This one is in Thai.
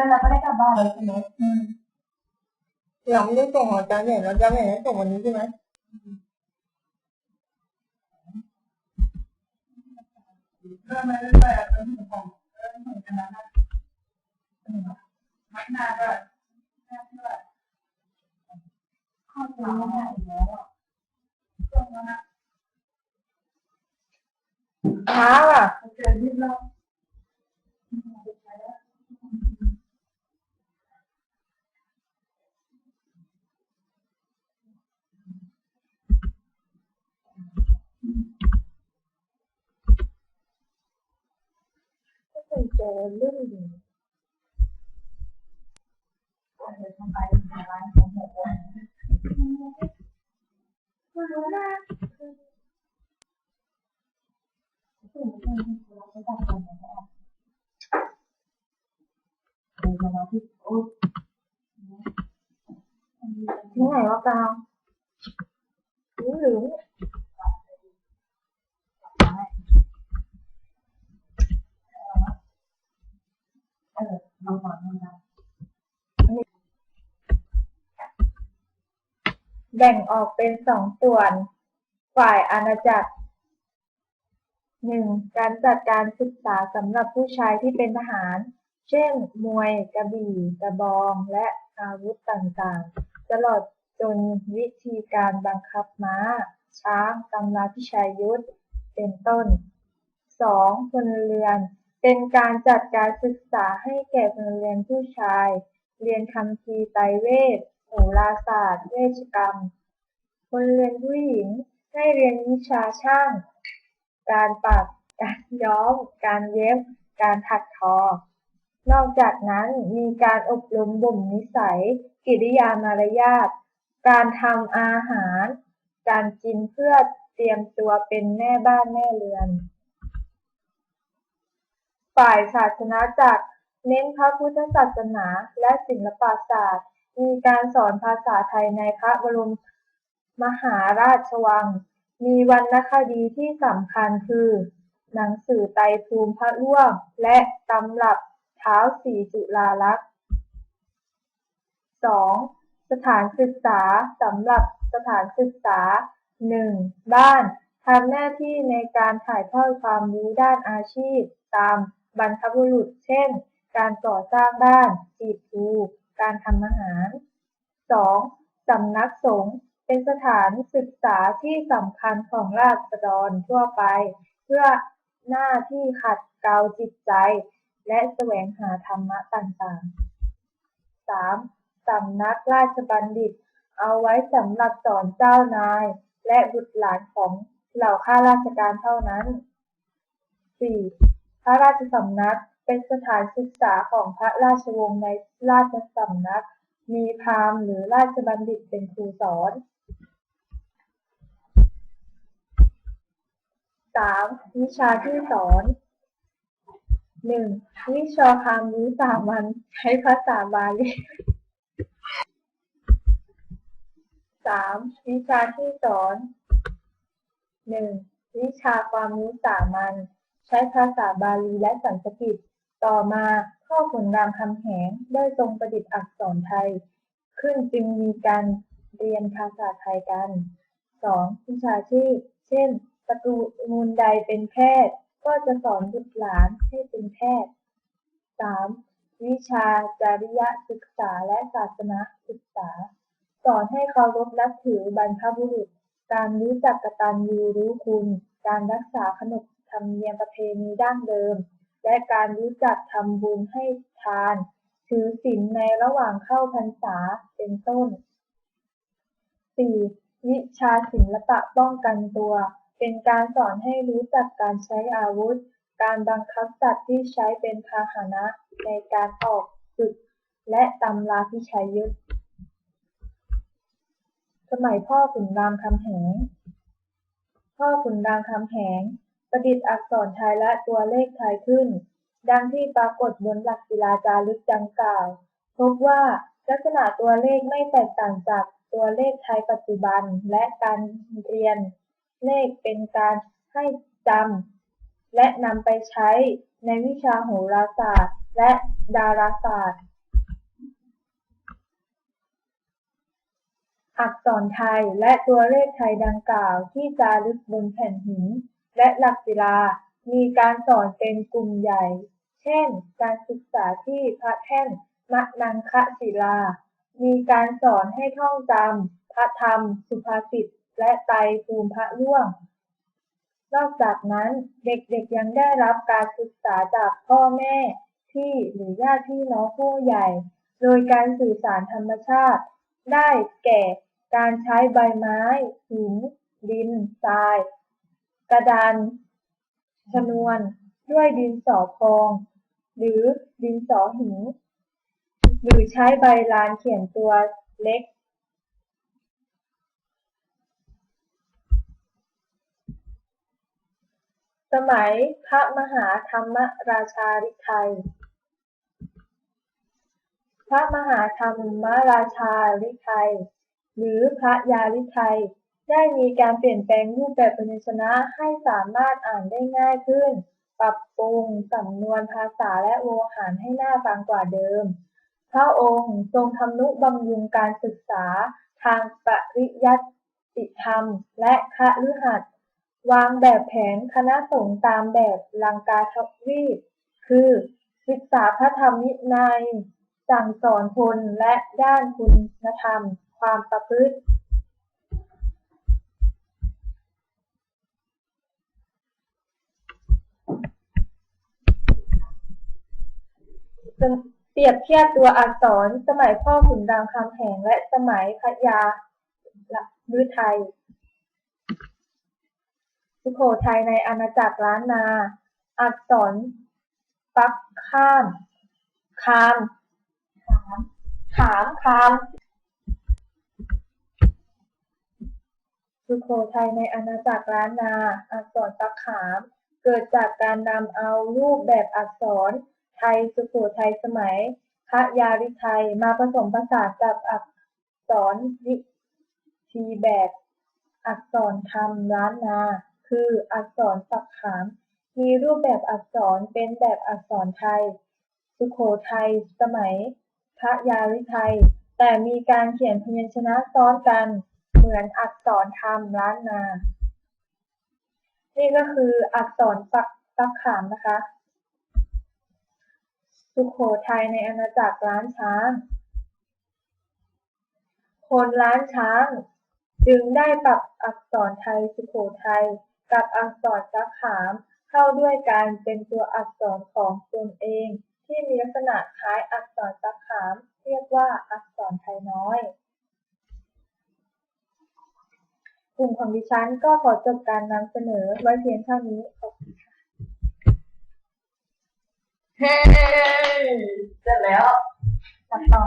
แล้วเราก็ได้กลับบ้านเลยใช่ไหมอืมเราไม่ได้ส่งของอาจารย์เนี่ยเราจะไม่ได้ส่งวันนี้ใช่ไหมเริ่มมาเรื่อยๆเริ่มถึงของเริ่มถึงขนาดนั้นไม่น่าก็น่าเชื่อข้อมูลไม่ได้แล้วอะช่วงนั้นช้าอะเจอที่เราไม่เคยเจอเรื่องนี้เดินไปในร้านของหมู ไม่รู้นะ ซึ่งซึ่งเราไม่ได้ทำแบบนั้นเดินมาที่โอ๊ย ที่ไหนวะกาวรู้หรือ เออเราหวังนะ แบ่งออกเป็นสองส่วน ฝ่ายอาณาจักรหนึ่งการจัดการศึกษาสำหรับผู้ชายที่เป็นทหาร เช่น มวย กระบี่กระบอง และอาวุธต่างๆ ตลอดจนวิธีการบังคับม้า ช้างตำราพิชัยยุทธ เป็นต้นสองพลเรือน เป็นการจัดการศึกษาให้แก่พลเรือนผู้ชาย เรียนคัมภีไตรเวท โหราศาสตร์ เวชกรรมพลเรือนผู้หญิงให้เรียนวิชาช่าง การปัก การย้อม การเย็บ การถักทอ นอกจากนั้นมีการอบรมบ่มนิสัย กิริยามารยาท การทำอาหาร การกินเพื่อเตรียมตัวเป็นแม่บ้านแม่เรือน ฝ่ายศาสนาจักรเน้นพระพุทธศาสนาและศิลปศาสตร์ มีการสอนภาษาไทยในพระบรมมหาราชวัง มีวรรณคดีที่สำคัญคือ หนังสือไตรภูมิพระร่วง และตำรับเท้าวศรีจุฬาลักษณ์สองสถานศึกษาสำหรับสถานศึกษาหนึ่งบ้านทำหน้าที่ในการถ่ายทอดความรู้ด้านอาชีพ ตามบรรพบุรุษ เช่น การก่อสร้างบ้านจีบพลู การทำอาหารสองสำนักสงฆ์เป็นสถานศึกษาที่สำคัญของราษฎรทั่วไป เพื่อหน้าที่ขัดเกลาจิตใจ และแสวงหาธรรมะต่างๆสามสำนักราชบัณฑิต เอาไว้สำหรับสอนเจ้านาย และบุตรหลานของเหล่าข้าราชการเท่านั้นสี่พระราชสำนัก เป็นสถานศึกษาของพระราชวงศ์ในราชสำนัก มีพราหมณ์หรือราชบัณฑิตเป็นครูสอนสามวิชาที่สอนหนึ่งวิชาความรู้สามัญใช้ภาษาบาลีสามวิชาที่สอนหนึ่งวิชาความรู้สามัญใช้ภาษาบาลีและสันสกฤต ต่อมาพ่อขุนรามคำแหงได้ทรงประดิษฐ์อักษรไทย ขึ้นจึงมีการเรียนภาษาไทยกันสองวิชาชีพ เช่นตระกูลใดเป็นแพทย์ ก็จะสอนบุตรหลานให้เป็นแพทย์สามวิชาจริยศึกษาและศาสนาศึกษา สอนให้เคารพนับถือบรรพบุรุษ การรู้จักกตัญญูรู้คุณ การรักษาขนบธรรมเนียมประเพณีดั้งเดิม และการรู้จักทำบุญให้ทาน ถือศีลในระหว่างเข้าพรรษาเป็นต้นสี่วิชาศิลปะป้องกันตัว เป็นการสอนให้รู้จักการใช้อาวุธ การบังคับสัตว์ที่ใช้เป็นพาหนะในการออกศึก และตำราพิชัยยุทธสมัยพ่อขุนรามคำแหง พ่อขุนรามคำแหง ประดิษฐ์อักษรไทยและตัวเลขไทยขึ้น ดังที่ปรากฏบนหลักศิลาจารึกดังกล่าว พบว่าลักษณะตัวเลขไม่แตกต่างจากตัวเลขไทยปัจจุบันและการเรียน เลขเป็นการให้จำและนำไปใช้ในวิชาโหราศาสตร์ และดาราศาสตร์ อักษรไทยและตัวเลขไทยดังกล่าวที่จารึกบนแผ่นหิน และหลักศิลา มีการสอนเป็นกลุ่มใหญ่ เช่น การศึกษาที่พระแท่นมะนังคศิลา มีการสอนให้ท่องจำพระธรรม สุภาษิต และไตรภูมิพระร่วง นอกจากนั้นเด็กๆยังได้รับการศึกษาจากพ่อแม่พี่หรือญาติพี่น้องผู้ใหญ่ โดยการสื่อสารธรรมชาติ ได้แก่การใช้ใบไม้ หิน ดิน ทราย กระดานชนวนด้วยดินสอพอง หรือดินสอหินหรือใช้ใบลานเขียนตัวเล็ก สมัยพระมหาธรรมราชาฤทัย พระมหาธรรมราชาฤทัย หรือพระยาฤทัย ได้มีการเปลี่ยนแปลงรูปแบบพยัญชนะให้สามารถอ่านได้ง่ายขึ้น ปรับปรุงสำนวนภาษาและโวหารให้น่าฟังกว่าเดิม พระองค์ทรงทำนุบำรุงการศึกษาทางปริยัติธรรม และคฤหัสถ์วางแบบแผนคณะสงฆ์ตามแบบลังกาทวีปคือ ศึกษาพระธรรมวินัย สั่งสอนพลและด้านคุณธรรม ความประพฤติ เปรียบเทียบตัวอักษรสมัยพ่อขุนรามคำแหงและสมัยพระยาฤทัยสุโขทัยในอาณาจักรล้านนา อักษร ปักข้าม คาม ขามคามสุโขทัยในอาณาจักรล้านนา อักษรปักขาม เกิดจากการนำเอารูปแบบอักษร ไทยสุโขทัยสมัยพระยาฤทัยมาผสมผสานกับอักษรวิธีแบบอักษรธรรมล้านนา คืออักษรปักขาม มีรูปแบบอักษรเป็นแบบอักษรไทย สุโขทัยสมัย พระยาฤทัยแต่มีการเขียนพยัญชนะซ้อนกัน เหมือนอักษรธรรมล้านนา นี่ก็คืออักษรปักปักขามนะคะ สุโขทัยในอาณาจักรล้านช้าง คนล้านช้าง จึงได้ปรับอักษรไทยสุโขทัยกับอักษรปักขามเข้าด้วยกันเป็นตัวอักษรของตนเอง ที่มีลักษณะคล้ายอักษรปักขาม เรียกว่าอักษรไทยน้อยกลุ่มของดิฉันก็ขอจบการนำเสนอไว้เพียงเท่านี้ขอบคุณค่ะ เฮ้เสร็จแล้วตัดต่อ